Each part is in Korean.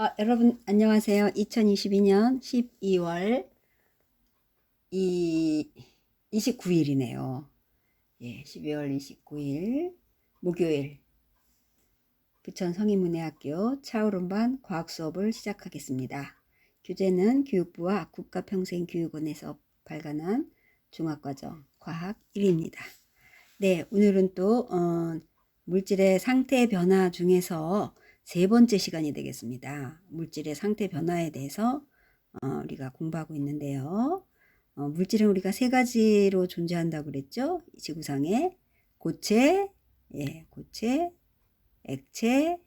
아, 여러분 안녕하세요. 2022년 12월 이 29일이네요. 예, 12월 29일 목요일 부천 성인문예학교 차오름반 과학 수업을 시작하겠습니다. 교재는 교육부와 국가평생교육원에서 발간한 중학과정 과학 1입니다. 네, 오늘은 또 어, 물질의 상태 변화 중에서 세 번째 시간이 되겠습니다. 물질의 상태 변화에 대해서 어, 우리가 공부하고 있는데요. 어, 물질은 우리가 세 가지로 존재한다고 그랬죠. 지구상에 고체, 예, 고체, 액체,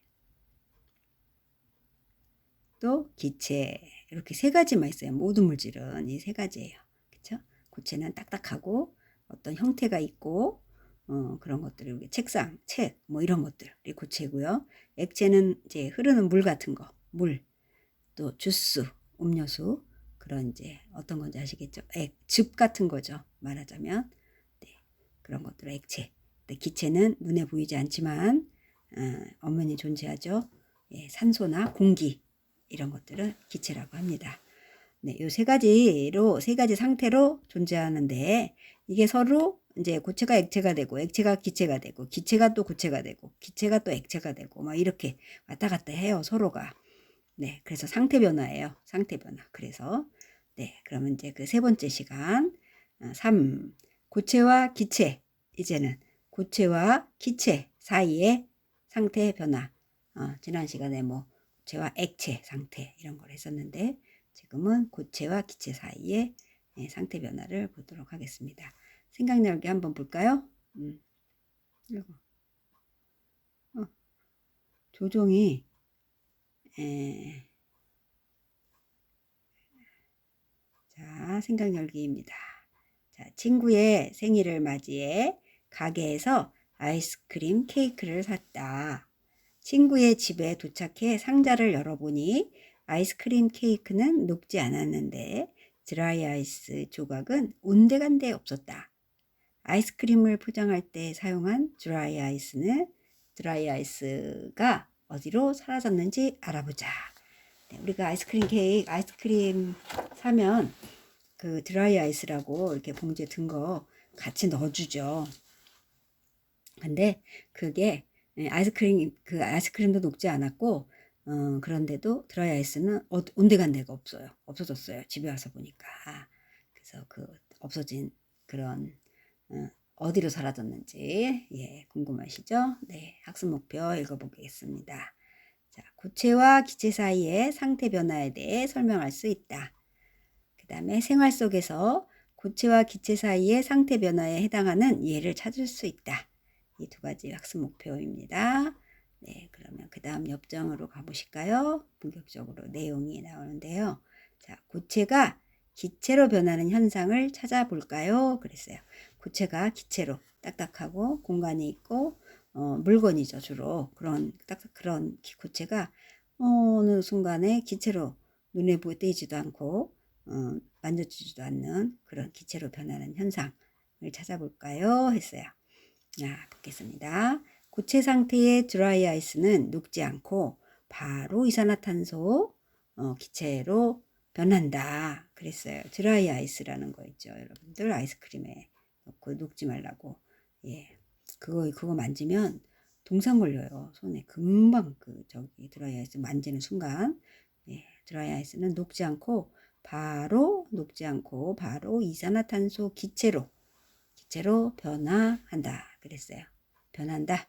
또 기체 이렇게 세 가지만 있어요. 모든 물질은 이 세 가지예요. 그렇죠? 고체는 딱딱하고 어떤 형태가 있고 어, 그런 우리 책상, 책, 뭐 이런 것들이 고체고요. 액체는 이제 흐르는 물 같은 거, 물, 또 주스, 음료수 그런 이제 어떤 건지 아시겠죠? 액, 즙 같은 거죠. 말하자면 네, 그런 것들 액체. 네, 기체는 눈에 보이지 않지만 어, 엄연히 존재하죠. 예, 산소나 공기 이런 것들을 기체라고 합니다. 네, 요 세 가지로 세 가지 상태로 존재하는데 이게 서로 이제 고체가 액체가 되고 액체가 기체가 되고 기체가 또 고체가 되고 기체가 또 액체가 되고 막 이렇게 왔다 갔다 해요 서로가. 네 그래서 상태 변화예요 상태 변화. 그래서 네 그러면 이제 그 세 번째 시간 3 어, 고체와 기체. 이제는 고체와 기체 사이의 상태 변화. 어, 지난 시간에 뭐 고체와 액체 상태 이런 걸 했었는데 지금은 고체와 기체 사이의 네, 상태 변화를 보도록 하겠습니다. 생각나게 한번 볼까요? 음. 어. 조종이 에. 자, 생각 열기입니다. 자, 친구의 생일을 맞이해 가게에서 아이스크림 케이크를 샀다. 친구의 집에 도착해 상자를 열어보니 아이스크림 케이크는 녹지 않았는데 드라이 아이스 조각은 온데간데 없었다. 아이스크림을 포장할 때 사용한 드라이 아이스는 드라이 아이스가 어디로 사라졌는지 알아보자. 네, 우리가 아이스크림 케이크, 아이스크림 사면 그 드라이 아이스라고 이렇게 봉지에 든 거 같이 넣어주죠. 근데 그게 네, 아이스크림, 그 아이스크림도 녹지 않았고, 어, 그런데도 드라이 아이스는 어, 온데간데가 없어요. 없어졌어요. 집에 와서 보니까. 그래서 그 없어진 그런 어, 디로 사라졌는지 예, 궁금하시죠? 네, 학습 목표 읽어보겠습니다. 자, 고체와 기체 사이의 상태 변화에 대해 설명할 수 있다. 그 다음에 생활 속에서 고체와 기체 사이의 상태 변화에 해당하는 예를 찾을 수 있다. 이 두 가지 학습 목표입니다. 네, 그러면 그 다음 옆장으로 가보실까요? 본격적으로 내용이 나오는데요. 자, 고체가 기체로 변하는 현상을 찾아볼까요? 그랬어요. 고체가 기체로 딱딱하고 공간이 있고 어, 물건이죠 주로 그런 딱딱 그런 고체가 어느 순간에 기체로 눈에 보이지도 않고 어, 만져지지도 않는 그런 기체로 변하는 현상을 찾아볼까요? 했어요. 자, 보겠습니다. 고체 상태의 드라이 아이스는 녹지 않고 바로 이산화탄소 어, 기체로 변한다. 그랬어요. 드라이 아이스라는 거 있죠. 여러분들 아이스크림에 넣고 녹지 말라고. 예. 그거, 그거 만지면 동상 걸려요. 손에. 금방 그, 저기, 드라이 아이스 만지는 순간. 예. 드라이 아이스는 녹지 않고, 바로, 녹지 않고, 바로 이산화탄소 기체로, 기체로 변화한다. 그랬어요. 변한다.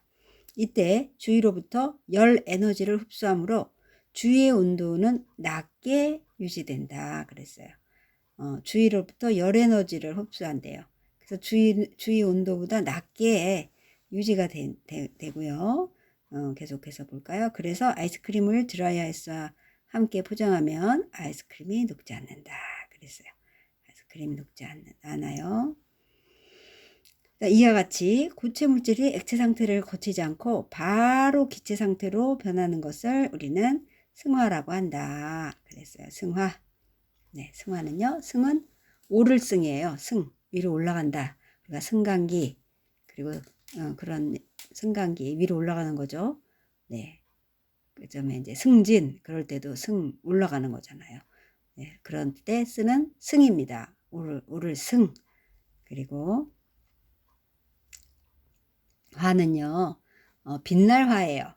이때 주위로부터 열 에너지를 흡수하므로 주위의 온도는 낮게 유지된다. 그랬어요. 어, 주위로부터 열 에너지를 흡수한대요. 그래서 주위, 주위 온도보다 낮게 유지가 되, 되 고요 어, 계속해서 볼까요? 그래서 아이스크림을 드라이아이스와 함께 포장하면 아이스크림이 녹지 않는다. 그랬어요. 아이스크림이 녹지 않, 않아요. 이와 같이 고체 물질이 액체 상태를 거치지 않고 바로 기체 상태로 변하는 것을 우리는 승화라고 한다. 그랬어요. 승화. 네, 승화는요. 승은 오를 승이에요. 승. 위로 올라간다. 그러니까 승강기 그리고 어, 그런 승강기 위로 올라가는 거죠. 네. 그점에 이제 승진 그럴 때도 승 올라가는 거잖아요. 예, 그런 때 쓰는 승입니다. 오를 오를 승 그리고 화는요 어, 빛날 화예요.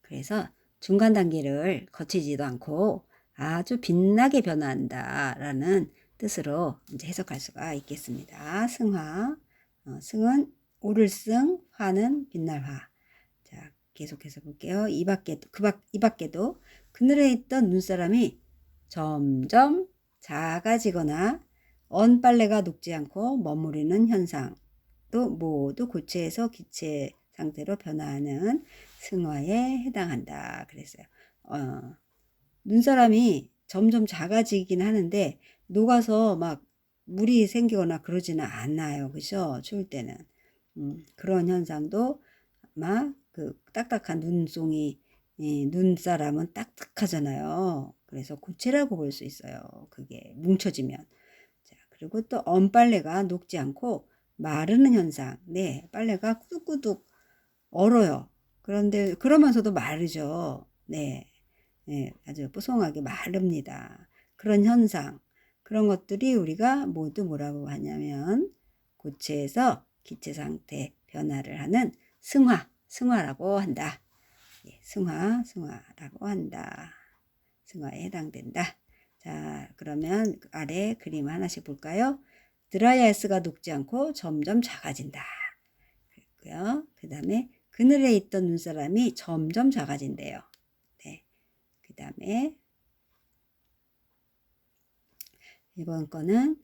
그래서 중간 단계를 거치지도 않고 아주 빛나게 변화한다라는 뜻으로 이제 해석할 수가 있겠습니다. 승화 어, 승은 오를 승, 화는 빛날 화. 자 계속해서 볼게요. 이 밖에도 그 밖 이 밖에도 그늘에 있던 눈사람이 점점 작아지거나 언 빨래가 녹지 않고 머무르는 현상도 모두 고체에서 기체 상태로 변화하는 승화에 해당한다. 그랬어요. 어, 눈사람이 점점 작아지긴 하는데 녹아서 막 물이 생기거나 그러지는 않아요. 그죠? 추울 때는. 음, 그런 현상도 아마 그 딱딱한 눈송이 예, 눈사람은 딱딱하잖아요. 그래서 고체라고 볼 수 있어요. 그게 뭉쳐지면. 자, 그리고 또 언빨래가 녹지 않고 마르는 현상. 네, 빨래가 꾸둑꾸둑 얼어요. 그런데 그러면서도 마르죠. 네. 네, 아주 뽀송하게 마릅니다. 그런 현상. 그런 것들이 우리가 모두 뭐라고 하냐면 고체에서 기체 상태 변화를 하는 승화, 승화라고 한다. 예, 승화, 승화라고 한다. 승화에 해당된다. 자, 그러면 아래 그림 하나씩 볼까요? 드라이 아이스가 녹지 않고 점점 작아진다. 그랬고요. 그 다음에 그늘에 있던 눈사람이 점점 작아진대요. 다음에 이번 거는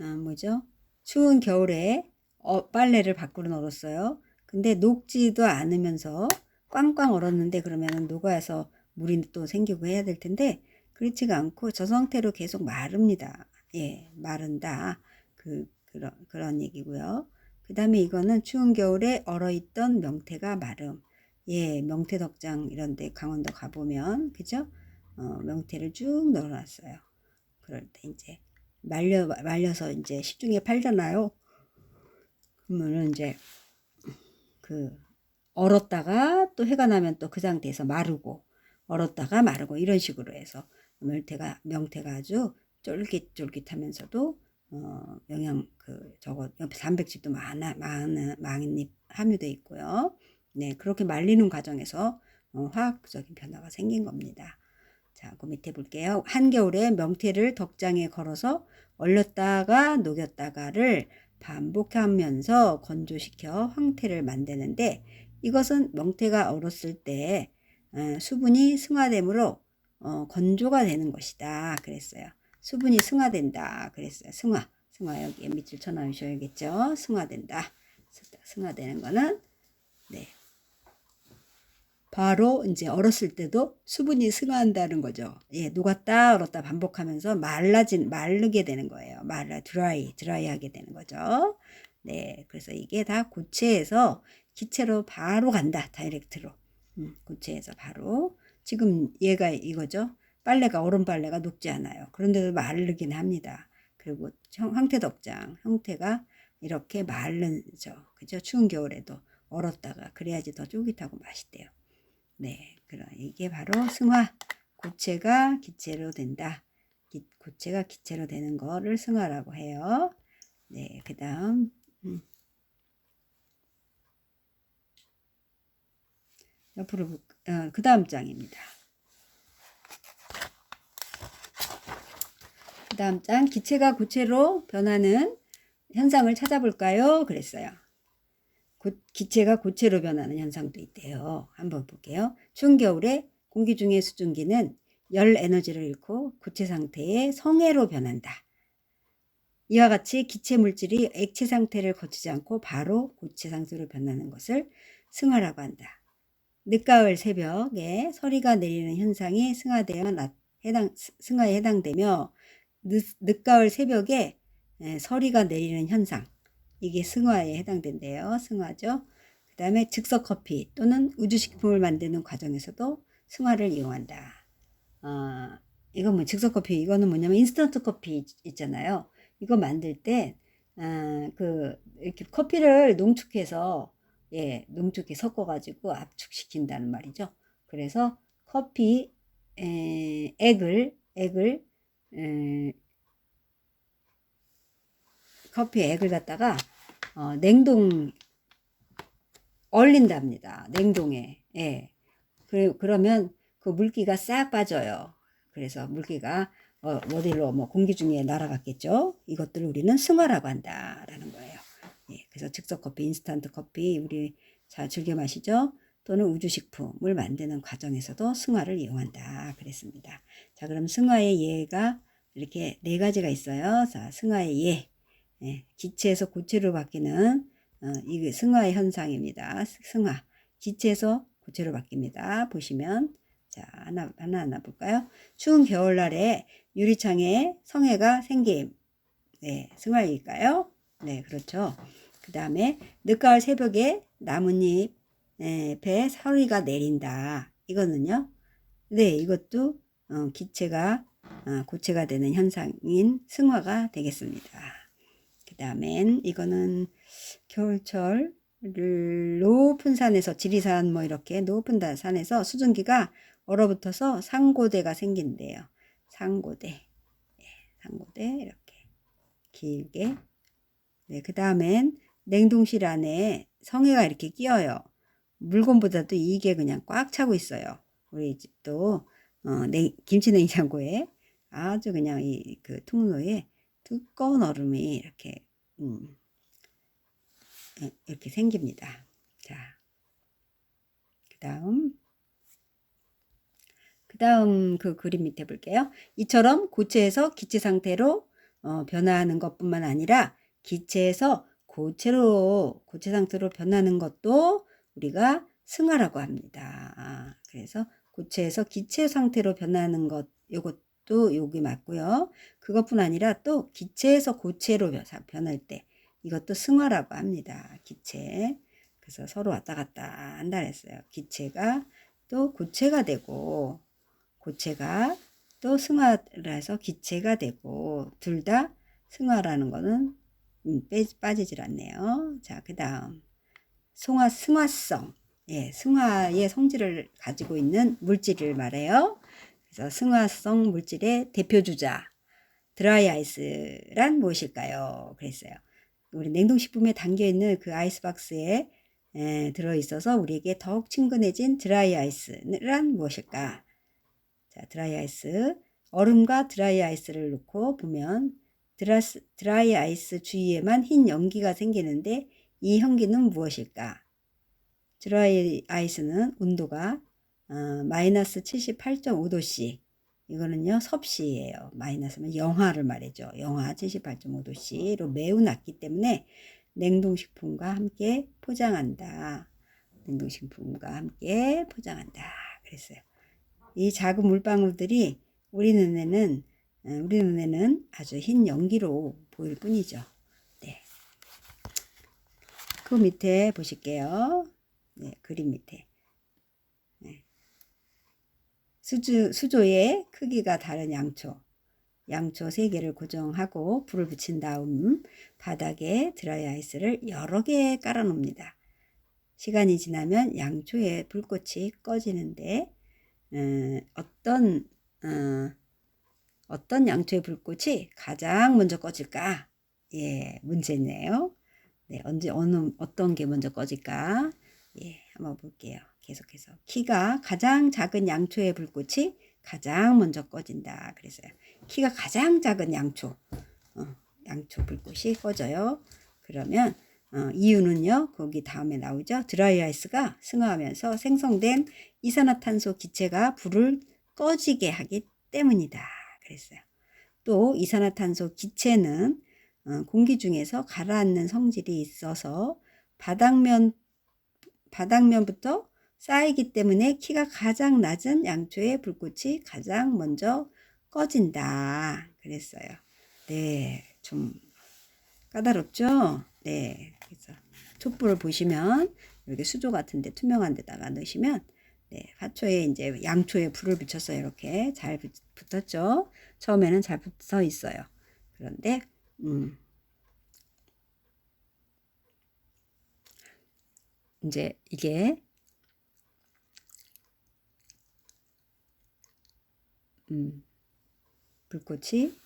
아, 뭐죠? 추운 겨울에 어, 빨래를 밖으로 널었어요. 근데 녹지도 않으면서 꽝꽝 얼었는데 그러면 녹아서 물이 또 생기고 해야 될 텐데 그렇지가 않고 저 상태로 계속 마릅니다. 예, 마른다. 그 그런 그런 얘기고요. 그 다음에 이거는 추운 겨울에 얼어있던 명태가 마름. 예, 명태 덕장 이런데 강원도 가보면 그죠? 어, 명태를 쭉 넣어놨어요. 그럴 때 이제 말려 말려서 이제 시중에 팔잖아요. 그러면은 이제 그 얼었다가 또 해가 나면 또 그 상태에서 마르고 얼었다가 마르고 이런 식으로 해서 명태가 명태가 아주 쫄깃쫄깃하면서도 어, 영양 그 저거 옆에 단백질도 많아 많은 많이 함유돼 있고요. 네 그렇게 말리는 과정에서 어, 화학적인 변화가 생긴 겁니다. 자, 그 밑에 볼게요. 한겨울에 명태를 덕장에 걸어서 얼렸다가 녹였다가를 반복하면서 건조시켜 황태를 만드는데 이것은 명태가 얼었을 때 어, 수분이 승화되므로 어, 건조가 되는 것이다. 그랬어요. 수분이 승화된다. 그랬어요. 승화. 승화 여기 밑줄 쳐놓으셔야겠죠. 승화된다. 승화되는 거는 네. 바로 이제 얼었을 때도 수분이 승화한다는 거죠. 예, 녹았다 얼었다 반복하면서 말라진 말르게 되는 거예요. 말라 드라이 드라이하게 되는 거죠. 네, 그래서 이게 다 고체에서 기체로 바로 간다. 다이렉트로. 음, 고체에서 바로 지금 얘가 이거죠. 빨래가 얼음 빨래가 녹지 않아요. 그런데도 마르긴 합니다. 그리고 황태 덕장 형태가 이렇게 마르죠. 그죠? 추운 겨울에도 얼었다가 그래야지 더 쫄깃하고 맛있대요. 네, 그럼 이게 바로 승화. 고체가 기체로 된다. 기, 고체가 기체로 되는 거를 승화라고 해요. 네, 그 다음 음. 옆으로 어, 그 다음 장입니다. 그 다음 장 기체가 고체로 변하는 현상을 찾아볼까요? 그랬어요. 고, 기체가 고체로 변하는 현상도 있대요. 한번 볼게요. 추운 겨울에 공기 중의 수증기는 열 에너지를 잃고 고체 상태의 성해로 변한다. 이와 같이 기체 물질이 액체 상태를 거치지 않고 바로 고체 상태로 변하는 것을 승화라고 한다. 늦가을 새벽에 서리가 내리는 현상이 승화되어 해당, 승화에 해당되며 늦, 늦가을 새벽에 서리가 내리는 현상 이게 승화에 해당된대요. 승화죠. 그 다음에 즉석 커피 또는 우주식품을 만드는 과정에서도 승화를 이용한다. 어, 이건 뭐 즉석 커피 이거는 뭐냐면 인스턴트 커피 있잖아요. 이거 만들 때, 어, 그, 이렇게 커피를 농축해서, 예, 농축해 섞어가지고 압축시킨다는 말이죠. 그래서 커피 에, 액을 액을 에, 커피 액을 갖다가 어, 냉동 얼린답니다. 냉동에. 예. 그, 그러면 그 물기가 싹 빠져요. 그래서 물기가 어, 어디로 뭐 공기 중에 날아갔겠죠. 이것들을 우리는 승화라고 한다라는 거예요. 예. 그래서 즉석 커피, 인스턴트 커피 우리 자 즐겨 마시죠. 또는 우주식품을 만드는 과정에서도 승화를 이용한다 그랬습니다. 자 그럼 승화의 예가 이렇게 네 가지가 있어요. 자 승화의 예, 예 기체에서 고체로 바뀌는 어, 이게 승화의 현상입니다. 승화 기체에서 고체로 바뀝니다. 보시면 자 하나 하나 하나 볼까요? 추운 겨울날에 유리창에 성해가 생김. 네 승화일까요? 네 그렇죠. 그 다음에 늦가을 새벽에 나뭇잎 배 서리가 내린다. 이거는요. 네, 이것도 어, 기체가 어, 고체가 되는 현상인 승화가 되겠습니다. 그 다음엔 이거는 겨울철 높은 산에서 지리산 뭐 이렇게 높은 산에서 수증기가 얼어붙어서 상고대가 생긴대요. 상고대. 네, 상고대 이렇게 길게. 네, 그 다음엔 냉동실 안에 성해가 이렇게 끼어요. 물건보다도 이게 그냥 꽉 차고 있어요. 우리 집도 어, 냉, 김치 냉장고에 아주 그냥 이 그 통로에 두꺼운 얼음이 이렇게 음, 예, 이렇게 생깁니다. 자, 그 다음 그 다음 그 그림 밑에 볼게요. 이처럼 고체에서 기체 상태로 어, 변화하는 것뿐만 아니라 기체에서 고체로 고체 상태로 변하는 것도 우리가 승화라고 합니다. 아, 그래서 고체에서 기체 상태로 변하는 것 이것 도 여기 맞고요. 그것뿐 아니라 또 기체에서 고체로 변할 때 이것도 승화라고 합니다. 기체. 그래서 서로 왔다 갔다 한다 했어요. 기체가 또 고체가 되고 고체가 또 승화를 해서 기체가 되고 둘 다 승화라는 거는 음, 빠지질 않네요. 자, 그 다음 승화, 승화성, 예, 승화의 성질을 가지고 있는 물질을 말해요. 그래서 승화성 물질의 대표 주자, 드라이 아이스란 무엇일까요? 그랬어요. 우리 냉동식품에 담겨 있는 그 아이스박스에 에, 들어있어서 우리에게 더욱 친근해진 드라이 아이스란 무엇일까? 자, 드라이 아이스. 얼음과 드라이 아이스를 놓고 보면 드라스, 드라이 아이스 주위에만 흰 연기가 생기는데 이 현기는 무엇일까? 드라이 아이스는 온도가 어, 마이너스 78.5도씨 이거는요 섭씨예요. 마이너스면 영하를 말이죠. 영하 78.5도씨로 매우 낮기 때문에 냉동식품과 함께 포장한다. 냉동식품과 함께 포장한다. 그랬어요. 이 작은 물방울들이 우리 눈에는 어, 우리 눈에는 아주 흰 연기로 보일 뿐이죠. 그 밑에 보실게요. 네, 그림 밑에. 네. 수조, 수조의 크기가 다른 양초. 양초 3개를 고정하고 불을 붙인 다음 바닥에 드라이 아이스를 여러 개 깔아 놓습니다. 시간이 지나면 양초의 불꽃이 꺼지는데 음, 어떤 어, 어떤 양초의 불꽃이 가장 먼저 꺼질까? 예, 문제네요. 네, 언제 어느 어떤 게 먼저 꺼질까? 예, 한번 볼게요. 계속해서 키가 가장 작은 양초의 불꽃이 가장 먼저 꺼진다. 그래서요. 키가 가장 작은 양초, 어, 양초 불꽃이 꺼져요. 그러면 어, 이유는요. 거기 다음에 나오죠. 드라이 아이스가 승화하면서 생성된 이산화탄소 기체가 불을 꺼지게 하기 때문이다. 그랬어요. 또 이산화탄소 기체는 어, 공기 중에서 가라앉는 성질이 있어서 바닥면 바닥면부터 쌓이기 때문에 키가 가장 낮은 양초의 불꽃이 가장 먼저 꺼진다. 그랬어요. 네, 좀 까다롭죠? 네, 그래서 촛불을 보시면 이렇게 수조 같은데 투명한 데다가 넣으시면 네, 화초에 이제 양초에 불을 붙여서 이렇게 잘 붙었죠. 처음에는 잘 붙어 있어요. 그런데 음. 이제 이게 음, 불꽃이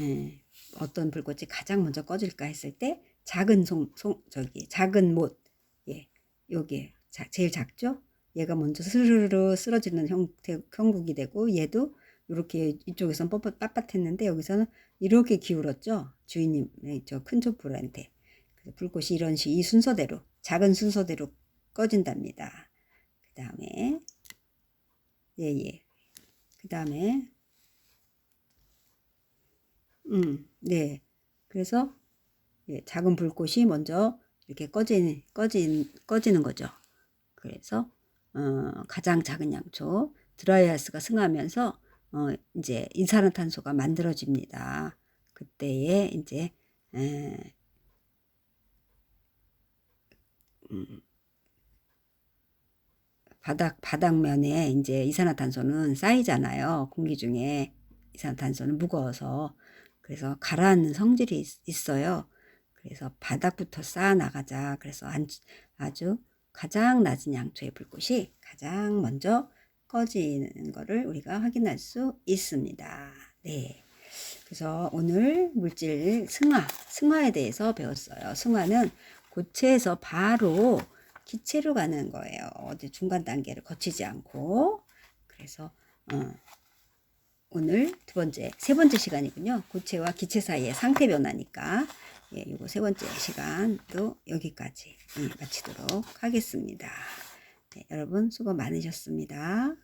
예, 어떤 불꽃이 가장 먼저 꺼질까 했을 때 작은 송, 송 저기 작은 못 예, 요게 자, 제일 작죠? 얘가 먼저 스르르 쓰러지는 형태, 형국이 되고 얘도 이렇게 이쪽에선 뻣뻣 빳빳했는데 여기서는 이렇게 기울었죠? 주인님 저 큰 촛불한테 불꽃이 이런 식 이 순서대로 작은 순서대로 꺼진답니다. 그 다음에 예예. 그 다음에 음, 네. 그래서 예, 작은 불꽃이 먼저 이렇게 꺼지는 꺼진 꺼지는 거죠. 그래서 어, 가장 작은 양초 드라이아스가 승하면서 어, 이제 이산화탄소가 만들어집니다. 그때에 이제 에, 음, 바닥 바닥면에 이제 이산화탄소는 쌓이잖아요. 공기 중에 이산화탄소는 무거워서 그래서 가라앉는 성질이 있- 있어요. 그래서 바닥부터 쌓아 나가자. 그래서 안- 아주 가장 낮은 양초의 불꽃이 가장 먼저 꺼지는 거를 우리가 확인할 수 있습니다. 네. 그래서 오늘 물질 승화, 승화에 대해서 배웠어요. 승화는 고체에서 바로 기체로 가는 거예요. 어디 중간 단계를 거치지 않고. 그래서 어, 오늘 두 번째, 세 번째 시간이군요. 고체와 기체 사이의 상태 변화니까. 예, 요거 세 번째 시간도 여기까지 예, 마치도록 하겠습니다. 네, 여러분 수고 많으셨습니다.